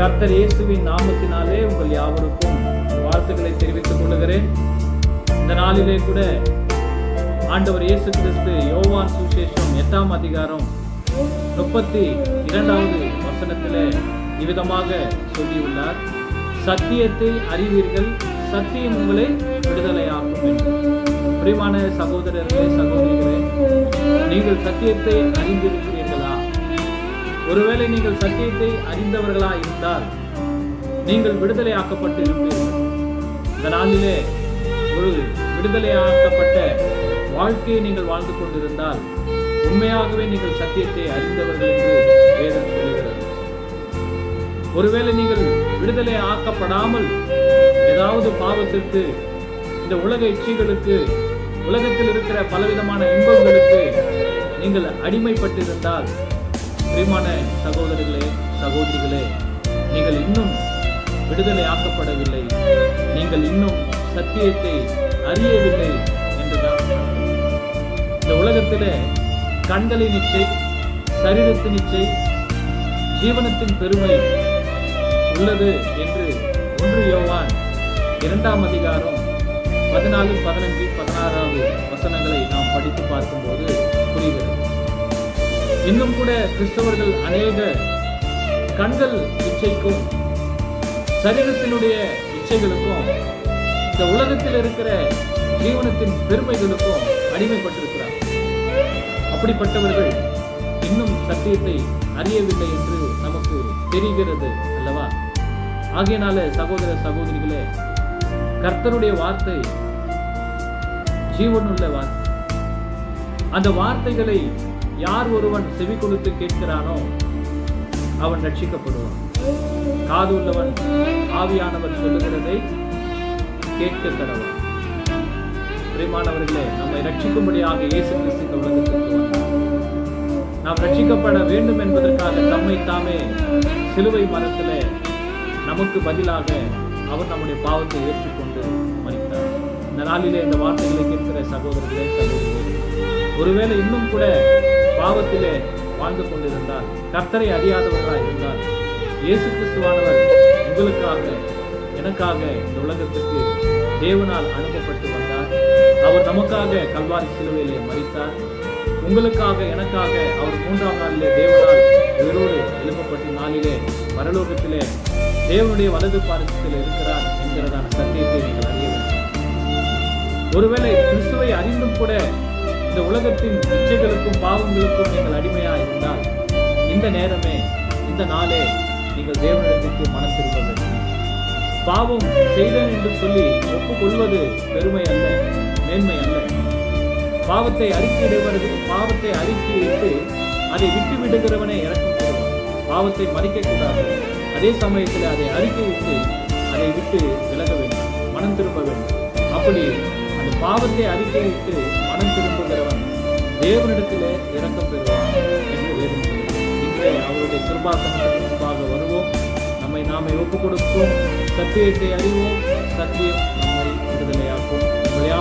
கர்த்தர் இயேசுவின் நாமத்தினாலே உங்கள் யாவருக்கும் வாழ்த்துக்களை தெரிவித்துக் கொள்கிறேன். இந்த நாளிலே கூட ஆண்டவர் இயேசு கிறிஸ்து யோவான் சுசேஷம் எட்டாம் அதிகாரம் முப்பத்தி இரண்டாவது வசனத்திலே இவ்விதமாக சொல்லியுள்ளார். சத்தியத்தை அறிவீர்கள் சத்தியம் உங்களை விடுதலையாக்கும் என்று. பிரிமான சகோதரர்களே சகோதரிகளே நீங்கள் சத்தியத்தை அறிந்திருக்கிறீர்கள்? ஒருவேளை நீங்கள் சத்தியத்தை அறிந்தவர்களா இருந்தால் நீங்கள் விடுதலையாக்கப்பட்டு இருப்பீர்கள். இந்த நாளிலே ஒரு விடுதலையாக்கப்பட்ட வாழ்க்கையை நீங்கள் வாழ்ந்து கொண்டிருந்தால் உண்மையாகவே நீங்கள் சத்தியத்தை அறிந்தவர்கள் என்று வேதம் சொல்கிறது ஒருவேளை நீங்கள் விடுதலை ஆக்கப்படாமல் ஏதாவது பாவத்திற்கு இந்த உலக இச்சைகளுக்கு உலகத்தில் இருக்கிற பலவிதமான இன்பங்களுக்கு நீங்கள் அடிமைப்பட்டிருந்தால் பிரிமான சகோதரர்களே சகோதரிகளே நீங்கள் இன்னும் விடுதலை ஆக்கப்படவில்லை நீங்கள் இன்னும் சத்தியத்தை அறியவில்லை என்றுதான் இந்த உலகத்தில் கண்களின் இச்சை சரீரத்தின் இச்சை ஜீவனத்தின் பெருமை உள்ளது என்று ஒன்று யோவான் இரண்டாம் அதிகாரம் பதினாலு பதினஞ்சு பதினாறாவது வசனங்களை நாம் படித்து பார்க்கும்போது இன்னும் கூட கிறிஸ்தவர்கள் அநேக கண்கள் இச்சைக்கும் சரீரத்தினுடைய இச்சைகளுக்கும் இந்த உலகத்தில் இருக்கிற ஜீவனத்தின் பெருமைகளுக்கும் அடிமைப்பட்டிருக்கிறார். அப்படிப்பட்டவர்கள் இன்னும் சத்தியத்தை அறியவில்லை என்று நமக்கு தெரிகிறது அல்லவா? ஆகையினால சகோதர சகோதரிகளே கர்த்தருடைய வார்த்தை ஜீவனுள்ள வார்த்தை. அந்த வார்த்தைகளை யார் ஒருவன் செவி கொடுத்து கேட்கிறானோ அவன் ரட்சிக்கப்படுவான். காது உள்ளவன் ஆவியானவர் சொல்லுகிறதை கேட்க கடவான். பிரிமானவர்களே நம்மை ரட்சிக்கும்படியாக இயேசு கிறிஸ்து இந்த உலகத்திற்கு நாம் ரட்சிக்கப்பட வேண்டும் என்பதற்காக தம்மை தாமே சிலுவை மரத்திலே நமக்கு பதிலாக அவர் நம்முடைய பாவத்தை ஏற்றுக்கொண்டு மறித்தார். இந்த நாளிலே இந்த வார்த்தைகளை கேட்கிற சகோதரர்களே சகோதரிகளே ஒருவேளை இன்னும் கூட பாவத்திலே வாழ்ந்து கொண்டிருந்தார். கர்த்தரை அறியாதவர்களாக இருந்தார். இயேசு கிறிஸ்துவானவர் உங்களுக்காக எனக்காக இந்த உலகத்துக்கு தேவனால் அனுப்பப்பட்டு வந்தார். அவர் நமக்காக கல்வாரி சிலுவையிலே மறித்தார் உங்களுக்காக எனக்காக அவர் மூன்றாம் நாளிலே தேவனால் உயிரோடு எழுப்பப்பட்ட நாளிலே பரலோகத்திலே தேவனுடைய வலது பாரசத்தில் இருக்கிறார் என்கிறதான சத்தியத்தை நீங்கள் அறிய வேண்டும். ஒருவேளை கிறிஸ்துவை அறிந்தும் கூட இந்த உலகத்தின் இச்சைகளுக்கும் பாவங்களுக்கும் நீங்கள் அடிமையா இருந்தால் இந்த நேரமே இந்த நாளே நீங்கள் தேவனிடத்திற்கு மனம் திரும்ப வேண்டும். பாவம் செய்தேன் என்று சொல்லி ஒப்புக்கொள்வது பெருமை அல்ல மேன்மை அல்ல. பாவத்தை அறிக்கையிடுவது பாவத்தை அறிக்கையிட்டு அதை விட்டு விடுகிறவனே இறக்கம் பாவத்தை மறிக்கக்கூடாது. அதே சமயத்தில் அதை அறிக்கையிட்டு அதை விட்டு விலக வேண்டும். மனம் திரும்ப வேண்டும். அப்படி பாவத்தை அறிக்கையிட்டு மனம் திரும்புகிறவன் தேவனிடத்திலே இறக்கம் பெறுவான் என்று வேதம் இன்றைய அவருடைய கிருபாசனத்துக்கு முன்பாக வருவோம். நம்மை நாமே ஒப்புக் கொடுப்போம் சத்தியத்தை அறிவோம். சத்தியம் நம்மை விடுதலையாக்கும். உங்கள்